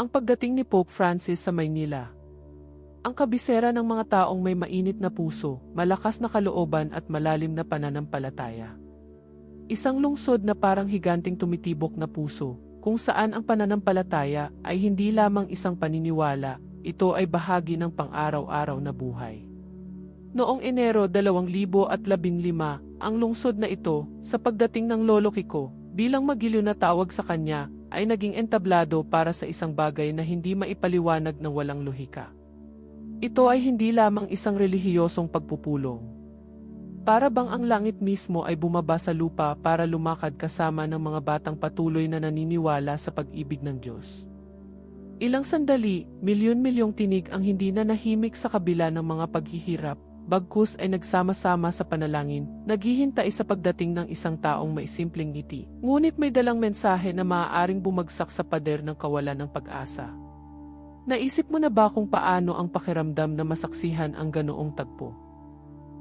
Ang pagdating ni Pope Francis sa Maynila. Ang kabisera ng mga taong may mainit na puso, malakas na kalooban at malalim na pananampalataya. Isang lungsod na parang higanting tumitibok na puso, kung saan ang pananampalataya ay hindi lamang isang paniniwala, ito ay bahagi ng pang-araw-araw na buhay. Noong Enero 2015, ang lungsod na ito, sa pagdating ng Lolo Kiko, bilang magiliw na tawag sa kanya, ay naging entablado para sa isang bagay na hindi maipaliwanag ng walang lohika. Ito ay hindi lamang isang relihiyosong pagpupulong. Para bang ang langit mismo ay bumaba sa lupa para lumakad kasama ng mga batang patuloy na naniniwala sa pag-ibig ng Diyos. Ilang sandali, milyon-milyong tinig ang hindi na nahimik sa kabila ng mga paghihirap, bagkus ay nagsama-sama sa panalangin, naghihintay sa pagdating ng isang taong may simpleng ngiti. Ngunit may dalang mensahe na maaaring bumagsak sa pader ng kawalan ng pag-asa. Naisip mo na ba kung paano ang pakiramdam na masaksihan ang ganoong tagpo?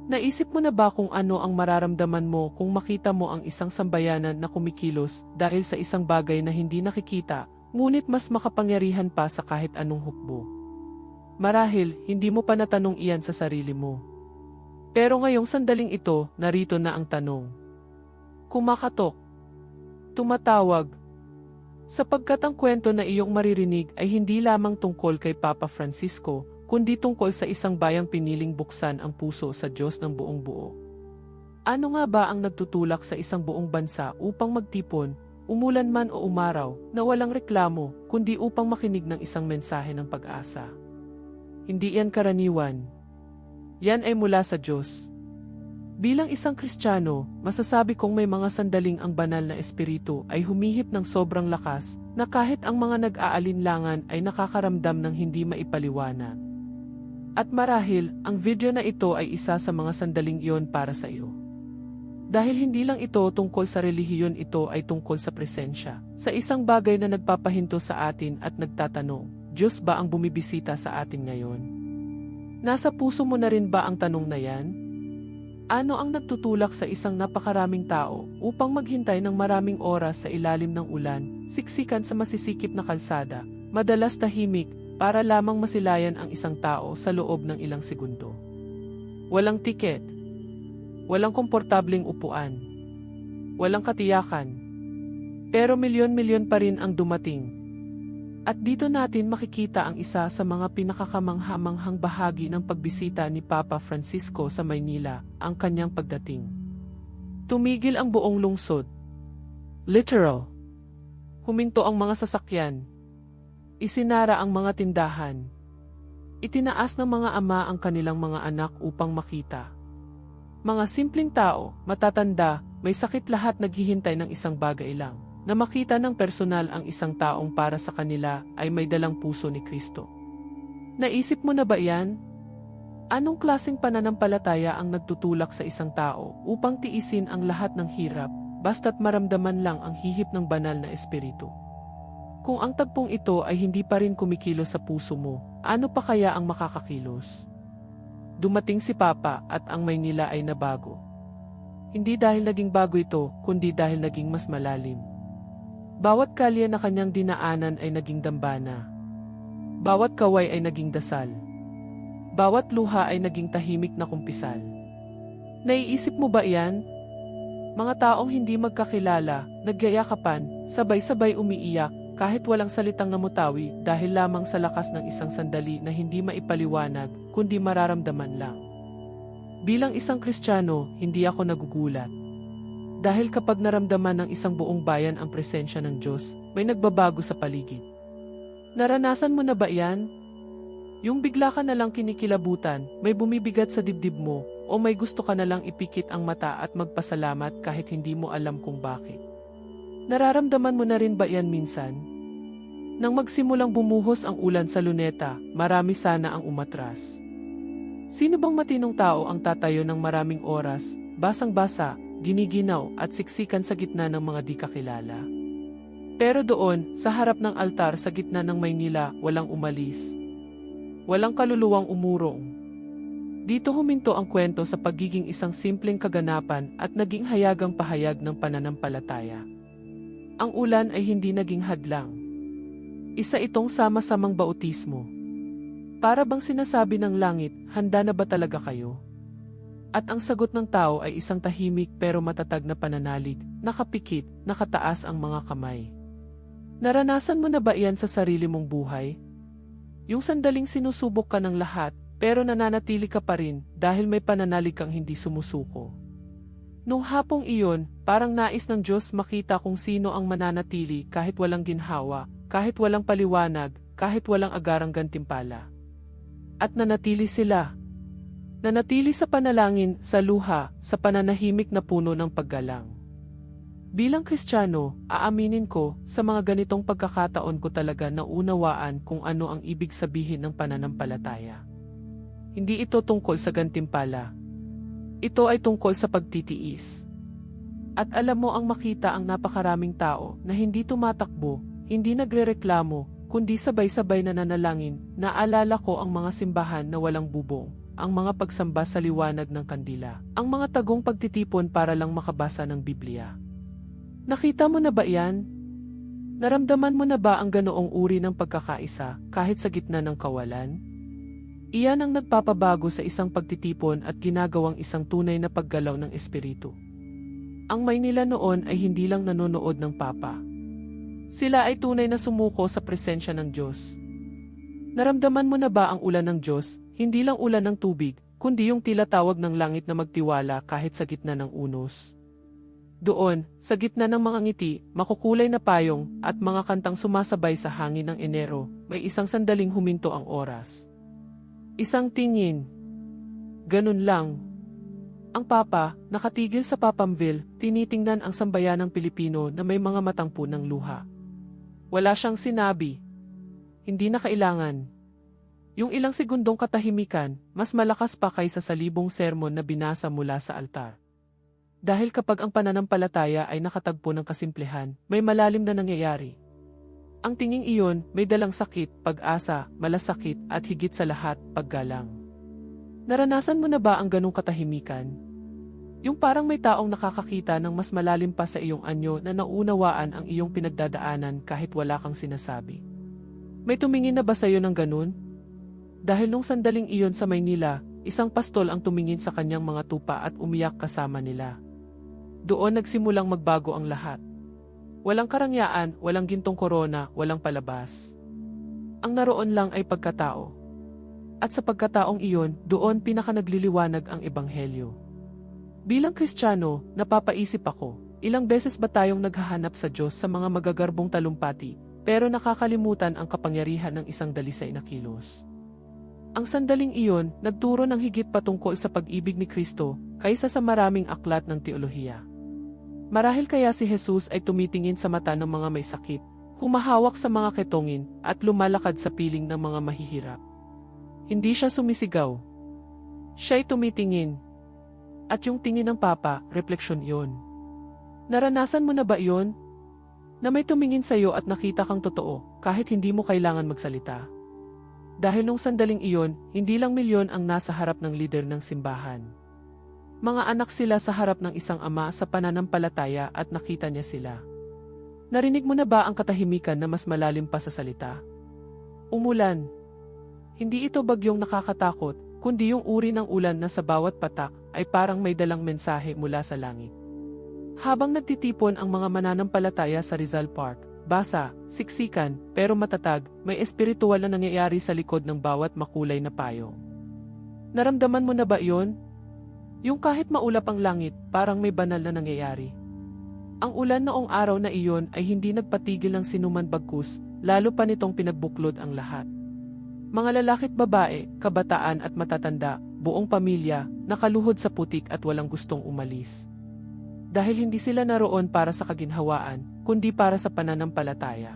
Naisip mo na ba kung ano ang mararamdaman mo kung makita mo ang isang sambayanan na kumikilos dahil sa isang bagay na hindi nakikita, ngunit mas makapangyarihan pa sa kahit anong hukbo? Marahil, hindi mo pa natanong iyan sa sarili mo. Pero ngayong sandaling ito, narito na ang tanong. Kumakatok. Tumatawag. Sapagkat ang kwento na iyong maririnig ay hindi lamang tungkol kay Papa Francisco, kundi tungkol sa isang bayang piniling buksan ang puso sa Diyos ng buong buo. Ano nga ba ang nagtutulak sa isang buong bansa upang magtipon, umulan man o umaraw, na walang reklamo, kundi upang makinig ng isang mensahe ng pag-asa? Hindi yan karaniwan. Yan ay mula sa Diyos. Bilang isang Kristiyano, masasabi kong may mga sandaling ang banal na espiritu ay humihip ng sobrang lakas na kahit ang mga nag-aalinlangan ay nakakaramdam ng hindi maipaliwanag. At marahil, ang video na ito ay isa sa mga sandaling iyon para sa iyo. Dahil hindi lang ito tungkol sa relihiyon ito ay tungkol sa presensya, sa isang bagay na nagpapahinto sa atin at nagtatanong, Diyos ba ang bumibisita sa atin ngayon? Nasa puso mo na rin ba ang tanong na yan? Ano ang nagtutulak sa isang napakaraming tao upang maghintay ng maraming oras sa ilalim ng ulan, siksikan sa masisikip na kalsada, madalas tahimik, para lamang masilayan ang isang tao sa loob ng ilang segundo? Walang tiket. Walang komportabling upuan. Walang katiyakan. Pero milyon-milyon pa rin ang dumating. At dito natin makikita ang isa sa mga pinakakamanghamanghang bahagi ng pagbisita ni Papa Francisco sa Maynila, ang kanyang pagdating. Tumigil ang buong lungsod. Literal. Huminto ang mga sasakyan. Isinara ang mga tindahan. Itinaas ng mga ama ang kanilang mga anak upang makita. Mga simpleng tao, matatanda, may sakit lahat naghihintay ng isang bagay lang na makita ng personal ang isang taong para sa kanila ay may dalang puso ni Kristo. Naisip mo na ba yan? Anong klaseng pananampalataya ang nagtutulak sa isang tao upang tiisin ang lahat ng hirap basta't maramdaman lang ang hihip ng banal na espiritu? Kung ang tagpong ito ay hindi pa rin kumikilos sa puso mo, ano pa kaya ang makakakilos? Dumating si Papa at ang Maynila ay nabago. Hindi dahil naging bago ito, kundi dahil naging mas malalim. Bawat kalye na kanyang dinaanan ay naging dambana. Bawat kaway ay naging dasal. Bawat luha ay naging tahimik na kumpisal. Naiisip mo ba iyan? Mga taong hindi magkakilala, nagyayakapan, sabay-sabay umiiyak, kahit walang salitang namutawi dahil lamang sa lakas ng isang sandali na hindi maipaliwanag, kundi mararamdaman lang. Bilang isang Kristiyano, hindi ako nagugulat. Dahil kapag naramdaman ng isang buong bayan ang presensya ng Diyos, may nagbabago sa paligid. Naranasan mo na ba yan? Yung bigla ka na lang kinikilabutan, may bumibigat sa dibdib mo, o may gusto ka na lang ipikit ang mata at magpasalamat kahit hindi mo alam kung bakit. Nararamdaman mo na rin ba yan minsan? Nang magsimulang bumuhos ang ulan sa luneta, marami sana ang umatras. Sino bang matinong tao ang tatayo ng maraming oras, basang-basa, giniginaw at siksikan sa gitna ng mga di kakilala? Pero doon, sa harap ng altar sa gitna ng Maynila, walang umalis. Walang kaluluwang umurong. Dito huminto ang kwento sa pagiging isang simpleng kaganapan at naging hayagang pahayag ng pananampalataya. Ang ulan ay hindi naging hadlang. Isa itong sama-samang bautismo. Para bang sinasabi ng langit, handa na ba talaga kayo? At ang sagot ng tao ay isang tahimik pero matatag na pananalig, nakapikit, nakataas ang mga kamay. Naranasan mo na ba iyan sa sarili mong buhay? Yung sandaling sinusubok ka ng lahat, pero nananatili ka pa rin dahil may pananalig kang hindi sumusuko. Nung hapong iyon, parang nais ng Diyos makita kung sino ang mananatili kahit walang ginhawa, kahit walang paliwanag, kahit walang agarang gantimpala. At nanatili sila. Nanatili sa panalangin, sa luha, sa pananahimik na puno ng paggalang. Bilang Kristiyano, aaminin ko, sa mga ganitong pagkakataon ko talaga naunawaan kung ano ang ibig sabihin ng pananampalataya. Hindi ito tungkol sa gantimpala, ito ay tungkol sa pagtitiis. At alam mo ang makita ang napakaraming tao na hindi tumatakbo, hindi nagrereklamo, kundi sabay-sabay na nanalangin, naalala ko ang mga simbahan na walang bubong, ang mga pagsamba sa liwanag ng kandila, ang mga tagong pagtitipon para lang makabasa ng Biblia. Nakita mo na ba yan? Naramdaman mo na ba ang ganoong uri ng pagkakaisa kahit sa gitna ng kawalan? Iyan ang nagpapabago sa isang pagtitipon at ginagawang isang tunay na paggalaw ng espiritu. Ang Maynila noon ay hindi lang nanonood ng Papa. Sila ay tunay na sumuko sa presensya ng Diyos. Naramdaman mo na ba ang ulan ng Diyos, hindi lang ulan ng tubig, kundi yung tila tawag ng langit na magtiwala kahit sa gitna ng unos? Doon, sa gitna ng mga ngiti, makukulay na payong, at mga kantang sumasabay sa hangin ng Enero, may isang sandaling huminto ang oras. Isang tingin. Ganun lang. Ang papa, nakatigil sa Papamville, tinitingnan ang sambayanang Pilipino na may mga matang punang luha. Wala siyang sinabi. Hindi na kailangan. Yung ilang segundong katahimikan, mas malakas pa kaysa sa libong sermon na binasa mula sa altar. Dahil kapag ang pananampalataya ay nakatagpo ng kasimplehan, may malalim na nangyayari. Ang tinging iyon may dalang sakit, pag-asa, malasakit at higit sa lahat, paggalang. Naranasan mo na ba ang ganong katahimikan? Yung parang may taong nakakakita ng mas malalim pa sa iyong anyo na naunawaan ang iyong pinagdadaanan kahit wala kang sinasabi. May tumingin na ba sa iyo ng ganun? Dahil nung sandaling iyon sa Maynila, isang pastol ang tumingin sa kanyang mga tupa at umiyak kasama nila. Doon nagsimulang magbago ang lahat. Walang karangyaan, walang gintong korona, walang palabas. Ang naroon lang ay pagkatao. At sa pagkataong iyon, doon pinaka nagliliwanag ang ebanghelyo. Bilang Kristiyano, napapaisip ako, ilang beses ba tayong naghahanap sa Diyos sa mga magagarbong talumpati, pero nakakalimutan ang kapangyarihan ng isang dalisay na kilos. Ang sandaling iyon, nagturo ng higit patungkol sa pag-ibig ni Kristo, kaysa sa maraming aklat ng teolohiya. Marahil kaya si Jesus ay tumitingin sa mata ng mga may sakit, humahawak sa mga ketongin, at lumalakad sa piling ng mga mahihirap. Hindi siya sumisigaw. Siya'y tumitingin. At yung tingin ng Papa, refleksyon yon. Naranasan mo na ba yon? Na may tumingin sa iyo at nakita kang totoo, kahit hindi mo kailangan magsalita. Dahil nung sandaling iyon, hindi lang milyon ang nasa harap ng lider ng simbahan. Mga anak sila sa harap ng isang ama sa pananampalataya at nakita niya sila. Narinig mo na ba ang katahimikan na mas malalim pa sa salita? Umulan. Hindi ito bagyong nakakatakot, kundi yung uri ng ulan na sa bawat patak ay parang may dalang mensahe mula sa langit. Habang nagtitipon ang mga mananampalataya sa Rizal Park, basa, siksikan, pero matatag, may espiritual na nangyayari sa likod ng bawat makulay na payo. Naramdaman mo na ba iyon? Yung kahit maulap ang langit, parang may banal na nangyayari. Ang ulan noong araw na iyon ay hindi nagpatigil ng sinuman bagkus, lalo pa nitong pinagbuklod ang lahat. Mga lalakit babae, kabataan at matatanda, buong pamilya, nakaluhod sa putik at walang gustong umalis. Dahil hindi sila naroon para sa kaginhawaan, kundi para sa pananampalataya.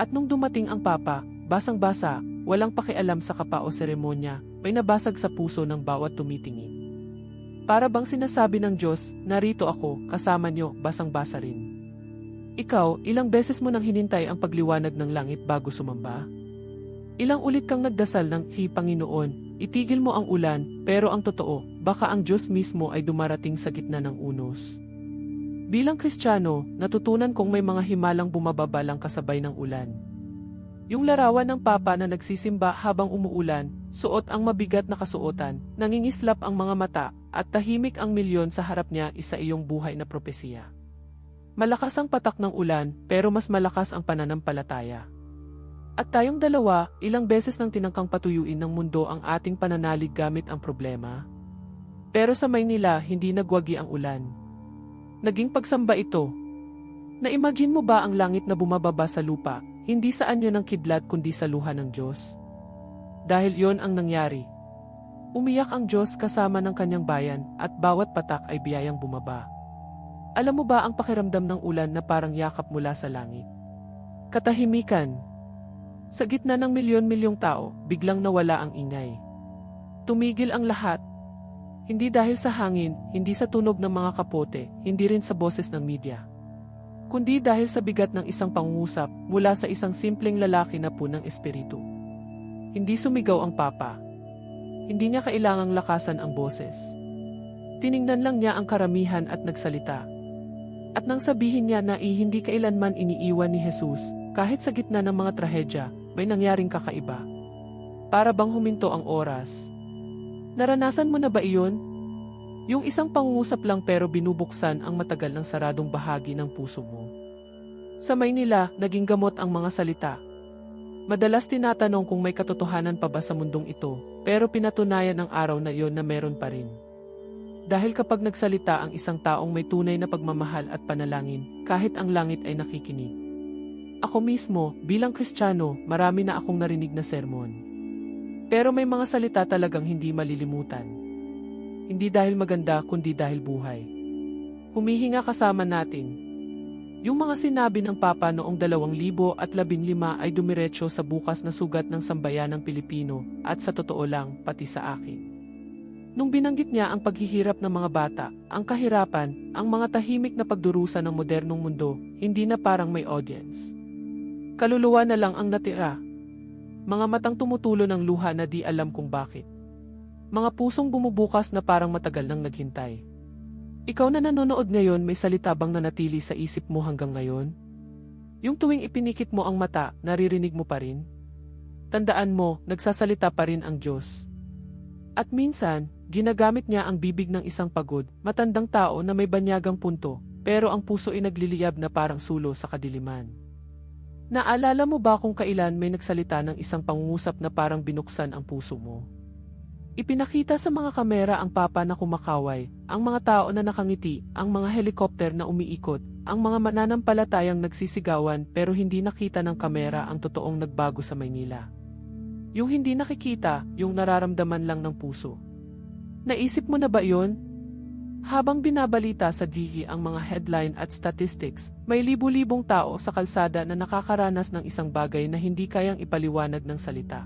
At nung dumating ang papa, basang-basa, walang pakialam sa kapa o seremonya, may nabasag sa puso ng bawat tumitingin. Para bang sinasabi ng Diyos, narito ako, kasama niyo, basang-basa rin. Ikaw, ilang beses mo nang hinintay ang pagliwanag ng langit bago sumamba? Ilang ulit kang nagdasal ng, Hi Panginoon, itigil mo ang ulan, pero ang totoo, baka ang Diyos mismo ay dumarating sa gitna ng unos. Bilang Kristiyano, natutunan kong may mga himalang bumababa lang kasabay ng ulan. Yung larawan ng papa na nagsisimba habang umuulan, suot ang mabigat na kasuotan, nangingislap ang mga mata, at tahimik ang milyon sa harap niya isa iyong buhay na propesiya. Malakas ang patak ng ulan, pero mas malakas ang pananampalataya. At tayong dalawa, ilang beses nang tinangkang patuyuin ng mundo ang ating pananalig gamit ang problema. Pero sa Maynila, hindi nagwagi ang ulan. Naging pagsamba ito. Na-imagine mo ba ang langit na bumababa sa lupa, hindi sa anyo ng kidlat kundi sa luha ng Diyos? Dahil yon ang nangyari. Umiyak ang Diyos kasama ng kanyang bayan at bawat patak ay biyayang bumaba. Alam mo ba ang pakiramdam ng ulan na parang yakap mula sa langit? Katahimikan. Sa gitna ng milyon-milyong tao, biglang nawala ang ingay. Tumigil ang lahat. Hindi dahil sa hangin, hindi sa tunog ng mga kapote, hindi rin sa boses ng media. Kundi dahil sa bigat ng isang pangungusap mula sa isang simpleng lalaki na punang espiritu. Hindi sumigaw ang papa. Hindi niya kailangang lakasan ang boses. Tiningnan lang niya ang karamihan at nagsalita. At nang sabihin niya na hindi kailanman iniiwan ni Jesus, kahit sa gitna ng mga trahedya, may nangyaring kakaiba. Para bang huminto ang oras. Naranasan mo na ba iyon? Yung isang pangungusap lang pero binubuksan ang matagal ng saradong bahagi ng puso mo. Sa Maynila, naging gamot ang mga salita. Madalas tinatanong kung may katotohanan pa ba sa mundong ito, pero pinatunayan ng araw na iyon na meron pa rin. Dahil kapag nagsalita ang isang taong may tunay na pagmamahal at panalangin, kahit ang langit ay nakikinig. Ako mismo, bilang Kristiyano, marami na akong narinig na sermon. Pero may mga salita talagang hindi malilimutan. Hindi dahil maganda kundi dahil buhay. Humihinga kasama natin. Yung mga sinabi ng Papa noong 2015 ay dumiretso sa bukas na sugat ng sambayan ng Pilipino at sa totoo lang, pati sa akin. Nung binanggit niya ang paghihirap ng mga bata, ang kahirapan, ang mga tahimik na pagdurusa ng modernong mundo, hindi na parang may audience. Kaluluwa na lang ang natira. Mga matang tumutulo ng luha na di alam kung bakit. Mga pusong bumubukas na parang matagal nang naghintay. Ikaw na nanonood ngayon may salita bang nanatili sa isip mo hanggang ngayon? Yung tuwing ipinikit mo ang mata, naririnig mo pa rin? Tandaan mo, nagsasalita pa rin ang Diyos. At minsan, ginagamit niya ang bibig ng isang pagod, matandang tao na may banyagang punto, pero ang puso ay nagliliyab na parang sulo sa kadiliman. Naalala mo ba kung kailan may nagsalita ng isang pangungusap na parang binuksan ang puso mo? Ipinakita sa mga kamera ang papa na kumakaway, ang mga tao na nakangiti, ang mga helikopter na umiikot, ang mga mananampalatayang nagsisigawan pero hindi nakita ng kamera ang totoong nagbago sa Maynila. Yung hindi nakikita, yung nararamdaman lang ng puso. Naisip mo na ba yon? Habang binabalita sa DE ang mga headline at statistics, may libu-libong tao sa kalsada na nakakaranas ng isang bagay na hindi kayang ipaliwanag ng salita.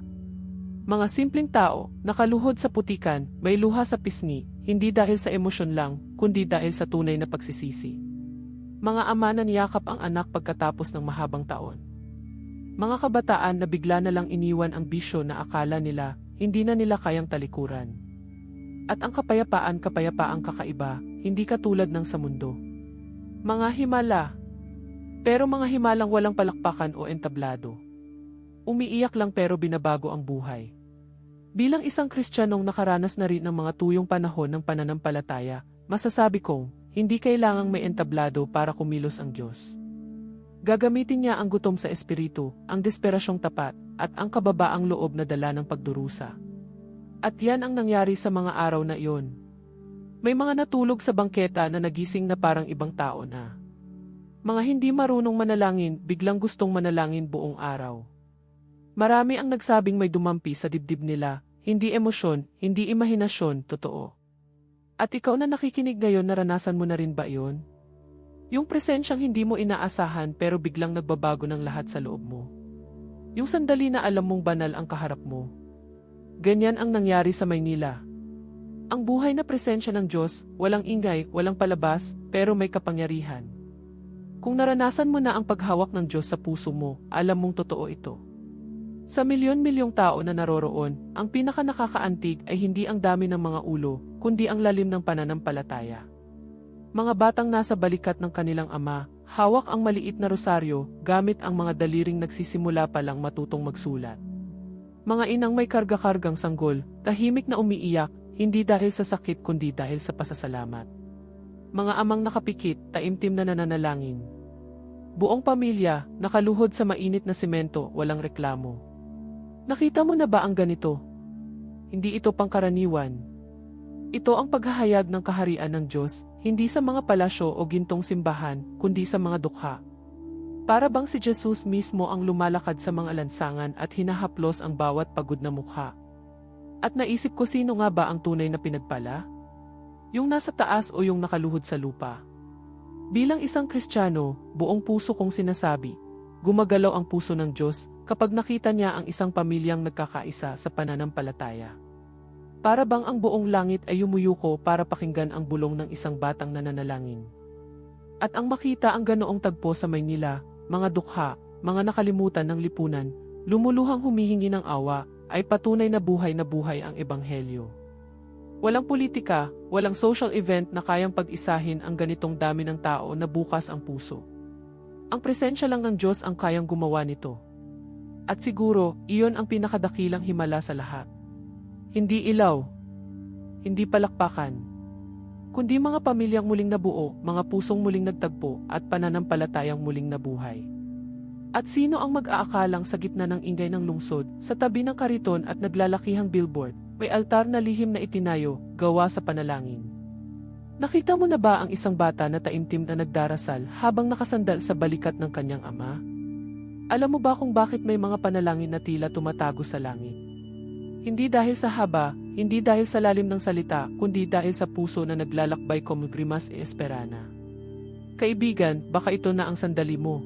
Mga simpleng tao, nakaluhod sa putikan, may luha sa pisngi, hindi dahil sa emosyon lang, kundi dahil sa tunay na pagsisisi. Mga ama na niyakap ang anak pagkatapos ng mahabang taon. Mga kabataan na bigla na lang iniwan ang bisyo na akala nila, hindi na nila kayang talikuran. At ang kapayapaan kapayapaang kakaiba, hindi katulad ng sa mundo. Mga himala. Pero mga himalang walang palakpakan o entablado. Umiiyak lang pero binabago ang buhay. Bilang isang Kristiyanong nakaranas na rin ng mga tuyong panahon ng pananampalataya, masasabi kong, hindi kailangang may entablado para kumilos ang Diyos. Gagamitin niya ang gutom sa espiritu, ang desperasyong tapat, at ang kababaang loob na dala ng pagdurusa. At yan ang nangyari sa mga araw na iyon. May mga natulog sa bangketa na nagising na parang ibang tao na. Mga hindi marunong manalangin, biglang gustong manalangin buong araw. Marami ang nagsabing may dumampi sa dibdib nila, hindi emosyon, hindi imahinasyon, totoo. At ikaw na nakikinig ngayon naranasan mo na rin ba iyon? Yung presensyang hindi mo inaasahan pero biglang nagbabago ng lahat sa loob mo. Yung sandali na alam mong banal ang kaharap mo. Ganyan ang nangyari sa Maynila. Ang buhay na presensya ng Diyos, walang ingay, walang palabas, pero may kapangyarihan. Kung naranasan mo na ang paghawak ng Diyos sa puso mo, alam mong totoo ito. Sa milyon-milyong tao na naroroon, ang pinaka nakakaantig ay hindi ang dami ng mga ulo, kundi ang lalim ng pananampalataya. Mga batang nasa balikat ng kanilang ama, hawak ang maliit na rosaryo gamit ang mga daliring nagsisimula pa lang matutong magsulat. Mga inang may karga-kargang sanggol, tahimik na umiiyak, hindi dahil sa sakit kundi dahil sa pasasalamat. Mga amang nakapikit, taimtim na nananalangin. Buong pamilya, nakaluhod sa mainit na simento, walang reklamo. Nakita mo na ba ang ganito? Hindi ito pangkaraniwan. Ito ang paghahayag ng kaharian ng Diyos, hindi sa mga palasyo o gintong simbahan, kundi sa mga dukha. Para bang si Jesus mismo ang lumalakad sa mga lansangan at hinahaplos ang bawat pagod na mukha. At naisip ko sino nga ba ang tunay na pinagpala? Yung nasa taas o yung nakaluhod sa lupa? Bilang isang Kristiyano, buong puso kong sinasabi, gumagalaw ang puso ng Diyos kapag nakita niya ang isang pamilyang nagkakaisa sa pananampalataya. Para bang ang buong langit ay yumuyuko para pakinggan ang bulong ng isang batang nananalangin. At ang makita ang ganoong tagpo sa Maynila, mga dukha, mga nakalimutan ng lipunan, lumuluhang humihingi ng awa, ay patunay na buhay na buhay ang Ebanghelyo. Walang politika, walang social event na kayang pag-isahin ang ganitong dami ng tao na bukas ang puso. Ang presensya lang ng Diyos ang kayang gumawa nito. At siguro, iyon ang pinakadakilang himala sa lahat. Hindi ilaw, hindi palakpakan, kundi mga pamilyang muling nabuo, mga pusong muling nagtagpo, at pananampalatayang muling nabuhay. At sino ang mag-aakalang sa gitna ng ingay ng lungsod, sa tabi ng kariton at naglalakihang billboard, may altar na lihim na itinayo, gawa sa panalangin. Nakita mo na ba ang isang bata na taimtim na nagdarasal habang nakasandal sa balikat ng kanyang ama? Alam mo ba kung bakit may mga panalangin na tila tumatago sa langit? Hindi dahil sa haba, hindi dahil sa lalim ng salita, kundi dahil sa puso na naglalakbay como grimas e esperana. Kaibigan, baka ito na ang sandali mo.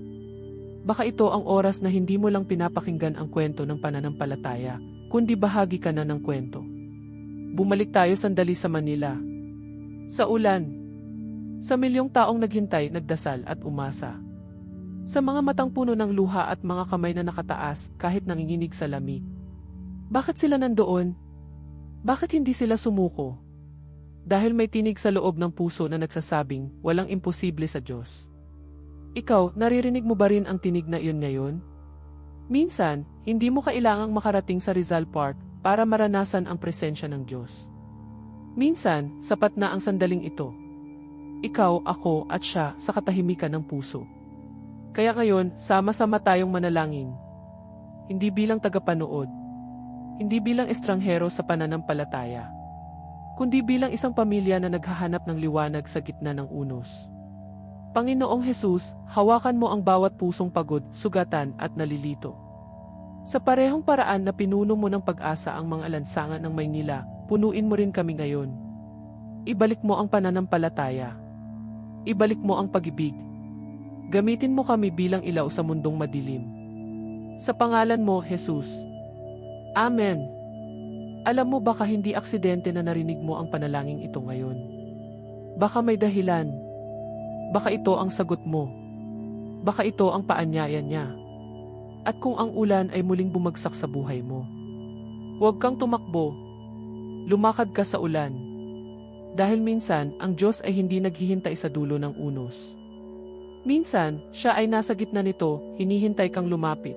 Baka ito ang oras na hindi mo lang pinapakinggan ang kwento ng pananampalataya, kundi bahagi ka na ng kwento. Bumalik tayo sandali sa Manila. Sa ulan. Sa milyong taong naghintay, nagdasal at umasa. Sa mga matang puno ng luha at mga kamay na nakataas kahit nanginginig sa lamig. Bakit sila nandoon? Bakit hindi sila sumuko? Dahil may tinig sa loob ng puso na nagsasabing walang imposible sa Diyos. Ikaw, naririnig mo ba rin ang tinig na iyon ngayon? Minsan, hindi mo kailangang makarating sa Rizal Park para maranasan ang presensya ng Diyos. Minsan, sapat na ang sandaling ito. Ikaw, ako, at siya sa katahimikan ng puso. Kaya ngayon, sama-sama tayong manalangin. Hindi bilang tagapanood. Hindi bilang estranghero sa pananampalataya. Kundi bilang isang pamilya na naghahanap ng liwanag sa gitna ng unos. Panginoong Hesus, hawakan mo ang bawat pusong pagod, sugatan at nalilito. Sa parehong paraan na pinuno mo ng pag-asa ang mga lansangan ng Maynila, punuin mo rin kami ngayon. Ibalik mo ang pananampalataya. Ibalik mo ang pag-ibig. Gamitin mo kami bilang ilaw sa mundong madilim. Sa pangalan mo, Jesus. Amen. Alam mo baka hindi aksidente na narinig mo ang panalangin ito ngayon. Baka may dahilan. Baka ito ang sagot mo. Baka ito ang paanyaya niya. At kung ang ulan ay muling bumagsak sa buhay mo. Huwag kang tumakbo. Lumakad ka sa ulan. Dahil minsan, ang Diyos ay hindi naghihintay sa dulo ng unos. Minsan, siya ay nasa gitna nito, hinihintay kang lumapit.